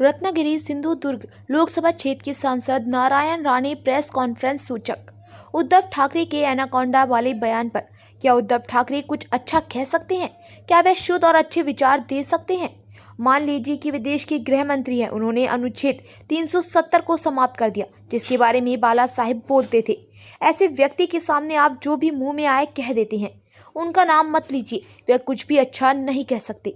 रत्नागिरी सिंधुदुर्ग लोकसभा क्षेत्र के सांसद Narayan Rane press conference सूचक। उद्धव ठाकरे के एनाकोंडा वाले बयान पर, क्या उद्धव ठाकरे कुछ अच्छा कह सकते हैं? क्या वे शुद्ध और अच्छे विचार दे सकते हैं? मान लीजिए कि वे देश के गृह मंत्री हैं, उन्होंने अनुच्छेद 370 को समाप्त कर दिया, जिसके बारे में बाला साहिब बोलते थे। ऐसे व्यक्ति के सामने आप जो भी मुँह में आए कह देते हैं। उनका नाम मत लीजिए वे कुछ भी अच्छा नहीं कह सकते।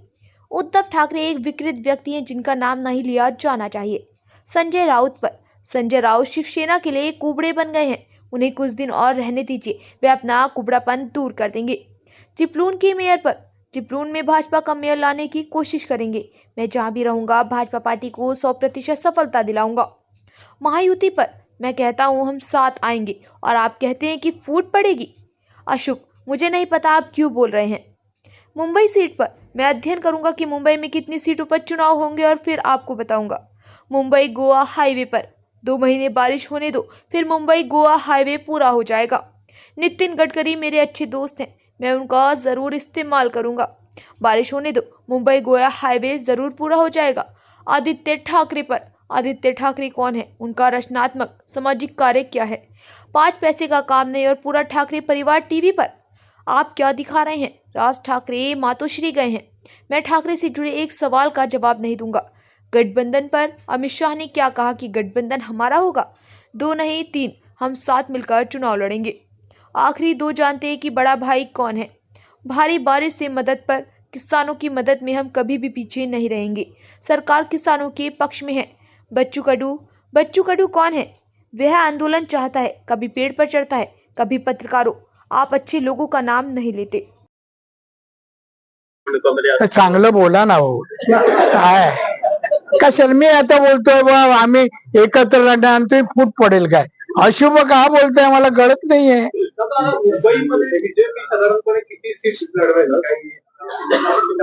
उद्धव ठाकरे एक विकृत व्यक्ति हैं जिनका नाम नहीं लिया जाना चाहिए। संजय राउत पर। संजय राउत शिवसेना के लिए कुबड़े बन गए हैं। उन्हें कुछ दिन और रहने दीजिए, वे अपना कुबड़ापन दूर कर देंगे। चिपलून के मेयर पर। चिपलून में भाजपा का मेयर लाने की कोशिश करेंगे। मैं जहाँ भी रहूँगा, भाजपा पार्टी को सौ प्रतिशत सफलता दिलाऊँगा। महायुति पर। मैं कहता हूँ, हम साथ आएँगे और आप कहते हैं कि फूट पड़ेगी। अशोक, मुझे नहीं पता आप क्यों बोल रहे हैं। मुंबई सीट पर। मैं अध्ययन करूँगा कि मुंबई में कितनी सीटों पर चुनाव होंगे और फिर आपको बताऊँगा। मुंबई गोवा हाईवे पर। दो महीने बारिश होने दो, फिर मुंबई गोवा हाईवे पूरा हो जाएगा। नितिन गडकरी मेरे अच्छे दोस्त हैं, मैं उनका ज़रूर इस्तेमाल करूँगा। बारिश होने दो, मुंबई गोवा हाईवे ज़रूर पूरा हो जाएगा। आदित्य ठाकरे पर। आदित्य ठाकरे कौन है? उनका रचनात्मक, सामाजिक कार्य क्या है? पाँच पैसे का काम नहीं और पूरा ठाकरे परिवार टीवी पर। आप क्या दिखा रहे हैं? राज ठाकरे मातोश्री गए हैं। मैं ठाकरे से जुड़े एक सवाल का जवाब नहीं दूँगा। गठबंधन पर अमित शाह ने क्या कहा कि गठबंधन हमारा होगा? दो नहीं, तीन। हम साथ मिलकर चुनाव लड़ेंगे। आखिरी दो जानते हैं कि बड़ा भाई कौन है। भारी बारिश से मदद पर किसानों की मदद में हम कभी भी पीछे नहीं रहेंगे। सरकार किसानों के पक्ष में है। बच्चू कडू बच्चू कडू कौन है? वह आंदोलन चाहता है, कभी पेड़ पर चढ़ता है, कभी पत्रकारों। आप अच्छे लोगों का नाम नहीं लेते। चांगलं बोला ना हो. काय? कशाला मी आता बोलतोय बा आम्ही एकत्र लढणार आणि तुम्ही फूट पडेल काय? अशुभ का बोलतोय मला कळत नाहीये.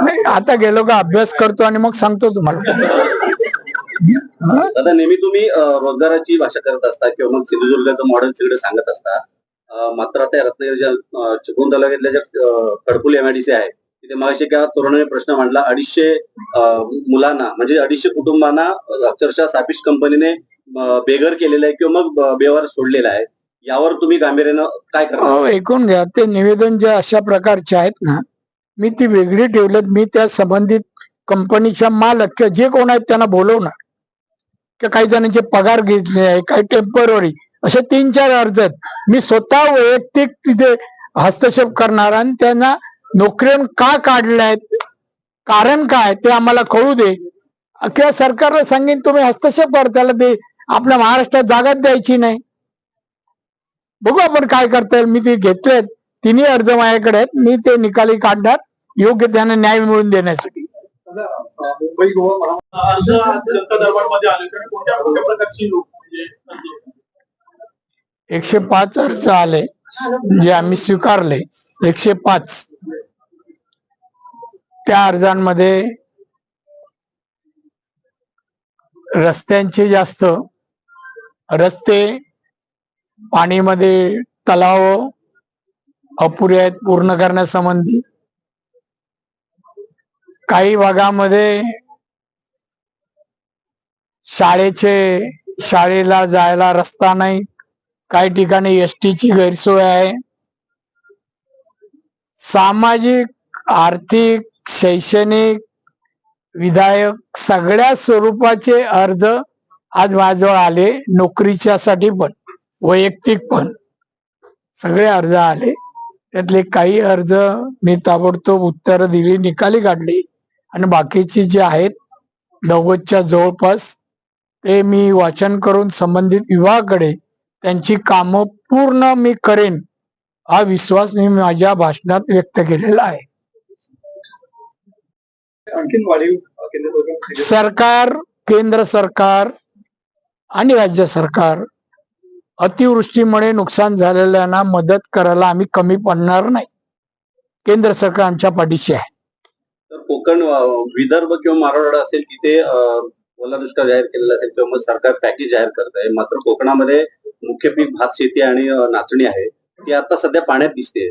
नाही आता गेलो का अभ्यास करतो आणि मग सांगतो तुम्हाला? दादा नेहमी तुम्ही रोजगाराची भाषा करत असता किंवा मग सिंधुदुर्गाचं मॉडेल सगळं सांगत असता. मात्र आता रत्नागिरीच्या चिपळूण तालुक्यातल्या ज्या कडकुल एमआयडीसी आहे तिथे मागे एका तरुणाने प्रश्न मांडला अडीचशे मुलांना म्हणजे अडीचशे कुटुंबांना अक्षरशः सापिश कंपनीने बेघर केलेलं आहे किंवा मग बेवार सोडलेला आहे. यावर तुम्ही गांभीर्यानं काय करता ऐकून घ्या ते निवेदन जे अशा प्रकारचे आहेत ना मी ती वेगळी ठेवलेत मी त्या संबंधित कंपनीच्या मालक किंवा जे कोण आहेत त्यांना बोलवणार. किंवा काही जणांचे पगार घेतले आहे काही टेंपररी असे तीन चार अर्ज आहेत. मी स्वतः वैयक्तिक तिथे हस्तक्षेप करणार आणि त्यांना नोकरीवर का काढल्यात? कारण काय? ते आम्हाला कळू दे. किंवा सरकारला सांगेन तुम्ही हस्तक्षेप करताला त्याला ते आपल्या महाराष्ट्रात जागाच द्यायची नाही. बघू आपण काय करता येईल. मी ते घेतलेत. तिन्ही अर्ज माझ्याकडे आहेत. मी ते निकाली काढणार. योग्य त्यांना न्याय मिळवून देण्यासाठी. मुंबई गोवा अर्ज जनता दरबारमध्ये आले कोणत्या कोणत्या प्रकारची लोक एकशे पाच अर्ज आले जे आम्ही स्वीकारले. एकशे पाच. त्या अर्जांमध्ये रस्त्यांचे जास्त रस्ते पाणीमध्ये तलाव अपुरे आहेत पूर्ण करण्यासंबंधी. काही भागामध्ये शाळेचे शाळेला जायला रस्ता नाही. काही ठिकाणी एस ची गैरसोय आहे. सामाजिक आर्थिक शैक्षणिक विधायक सगळ्या स्वरूपाचे अर्ज आज माझ्याजवळ आले नोकरीच्या साठी पण वैयक्तिक पण. सगळे अर्ज आले. त्यातले काही अर्ज मी ताबडतोब उत्तर दिली निकाली काढली आणि बाकीची जे आहेत नव्वदच्या जवळपास ते मी वाचन करून संबंधित विभागाकडे त्यांची कामं पूर्ण मी करेन हा विश्वास मी माझ्या भाषणात व्यक्त केलेला आहे. आणखीन वाढीव केंद्र सरकार सरकार केंद्र सरकार आणि राज्य सरकार अतिवृष्टीमुळे नुकसान झालेल्यांना मदत करायला आम्ही कमी पडणार नाही. केंद्र सरकार आमच्या पाठीशी आहे. तर कोकण विदर्भ किंवा मराठवाडा असेल तिथे ओला दुष्काळ जाहीर केलेला असेल किंवा मग सरकार पॅकेज जाहीर करत आहे. मात्र कोकणामध्ये मुख्य पीक भात शेती आणि नाचणी आहे. ती आता सध्या पाण्यात दिसते.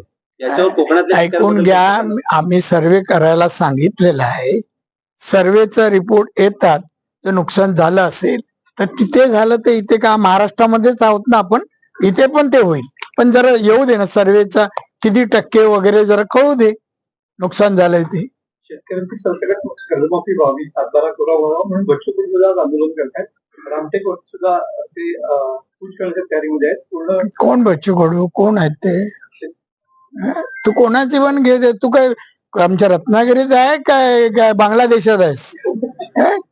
ऐकून घ्या? आम्ही सर्वे करायला सांगितलेलं आहे. सर्वेचा रिपोर्ट येतात जर नुकसान झालं असेल तर तिथे झालं तर इथे का महाराष्ट्रामध्येच आहोत ना आपण? इथे पण ते होईल. पण जरा येऊ दे ना सर्वेचा किती टक्के वगैरे जरा कळू दे नुकसान झालंय ते. कर्जमाफी व्हावी सातबारा कोरा व्हावा म्हणून बच्चू सुद्धा आंदोलन रामटेक सुद्धा ते आहेत. पूर्ण कोण बच्चू कडू कोण आहेत ते? तू कोणाची पण घे दे. तू काय आमच्या रत्नागिरीत आहे काय काय बांगलादेशात आहेस?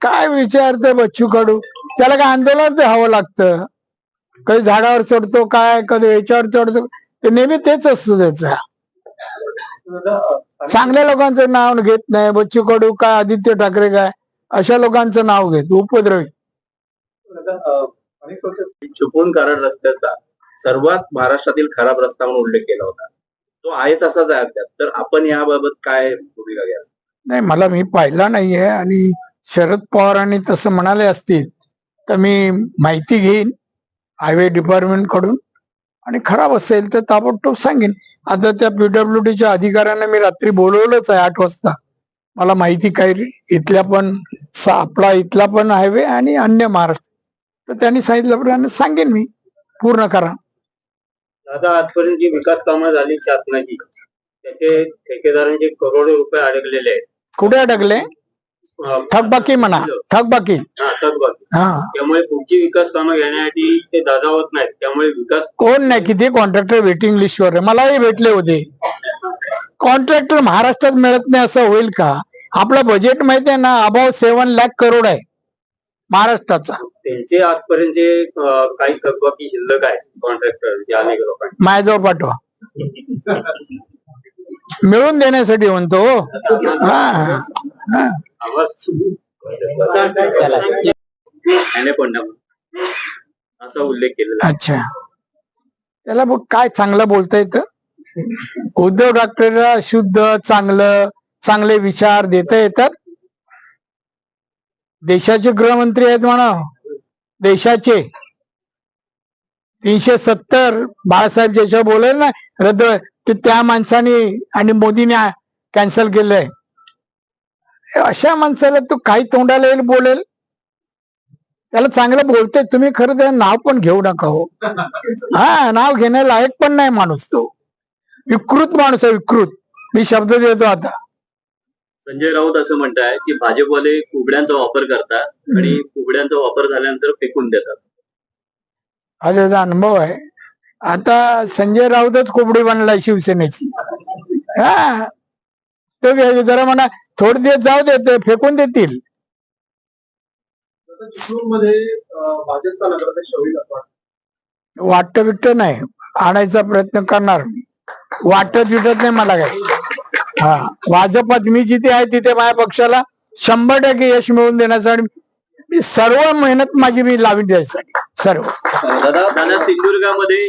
काय विचारते बच्चू कडू? त्याला काय आंदोलनच हवं लागतं? कधी झाडावर चढतो काय कधी याच्यावर चढतो? ते नेहमी तेच असतं त्याचा. चांगल्या लोकांचं नाव घेत नाही. बच्चू कडू काय आदित्य ठाकरे काय? अशा लोकांचं नाव घेत उपद्रवी. छुपून अं, चिपळूण रस्त्याचा सर्वात महाराष्ट्रातील खराब रस्ता म्हणून उल्लेख केला होता. तो आहे तसाच आहे अद्याप तर आपण याबाबत काय भूमिका घ्याल नाही मला मी पाहिला नाहीये आणि शरद पवारांनी तसं म्हणाले असतील तर मी माहिती घेईन हायवे डिपार्टमेंटकडून आणि खराब असेल तर ताबडतोब सांगेन. आता त्या पीडब्ल्यूडीच्या अधिकाऱ्यांना मी रात्री बोलवलंच आहे आठ वाजता. मला माहिती काही इथल्या पण सा- आपला इथला पण हायवे आणि अन्य महाराष्ट्र. तर त्यांनी सांगितल्याप्रमाणे सांगेन मी. पूर्ण करा. दादा आजपर्यंत जी विकास कामं झाली शासनाची त्याचे ठेकेदारांचे करोडो रुपये अडकलेले आहेत. कुठे अडकले? अं, थकबाकी म्हणा. थकबाकी. हा, थकबाकी. हा. त्यामुळे पुढची विकास कामं घेण्यासाठी ते दादावत नाहीत. त्यामुळे विकास कोण नाही किती कॉन्ट्रॅक्टर वेटिंग लिस्टवर आहे? मलाही भेटले होते. कॉन्ट्रॅक्टर महाराष्ट्रात मिळत नाही असं होईल का? आपलं बजेट माहिती आहे ना अबाव सेव्हन लाख करोड आहे. महाराष्ट्राचा त्यांचे आजपर्यंतचे अं, काही थकबाकी शिल्लक आहे कॉन्ट्रॅक्टर अनेक माझ्याजवळ पाठवा मिळून देण्यासाठी म्हणतो हो. हा हा. आवाज असा उल्लेख केलेला आहे. अच्छा त्याला बघ काय चांगलं बोलता येतं उद्धव ठाकरेला शुद्ध चांगलं चांगले विचार देता येतात देशाचे गृहमंत्री आहेत म्हणा देशाचे. तीनशे सत्तर बाळासाहेब ज्याच्या बोलेल ना रद्द ते त्या माणसाने आणि मोदीने कॅन्सल केलंय. अशा माणसाला तो काही तोंडाला येईल बोलेल? त्याला चांगलं बोलतोय तुम्ही खरं त्याचं नाव पण घेऊ नका हो. हा नाव घेण्या लायक पण नाही माणूस तो. विकृत माणूस आहे विकृत. मी शब्द देतो आता. संजय राऊत असं म्हणताय की भाजपवाले कुबड्यांचा वापर करतात आणि कुबड्यांचा वापर झाल्यानंतर फेकून देतात. हा त्याचा अनुभव आहे. आता संजय राऊतच कोबडी बनलाय शिवसेनेची. हा. तो जरा म्हणा थोडे दिवस जाऊ दे ते फेकून देतील. वाटतं. वाटत. बिट्ट नाही. आणायचा प्रयत्न करणार. मी वाटत बिटत नाही मला काही. हा. भाजपात मी जिथे आहे तिथे माझ्या पक्षाला शंभर टक्के यश मिळवून देण्यासाठी सर्व मेहनत माझी मी लावून द्यायसाठी. सर्व. दादा दादा सिंधुदुर्गामध्ये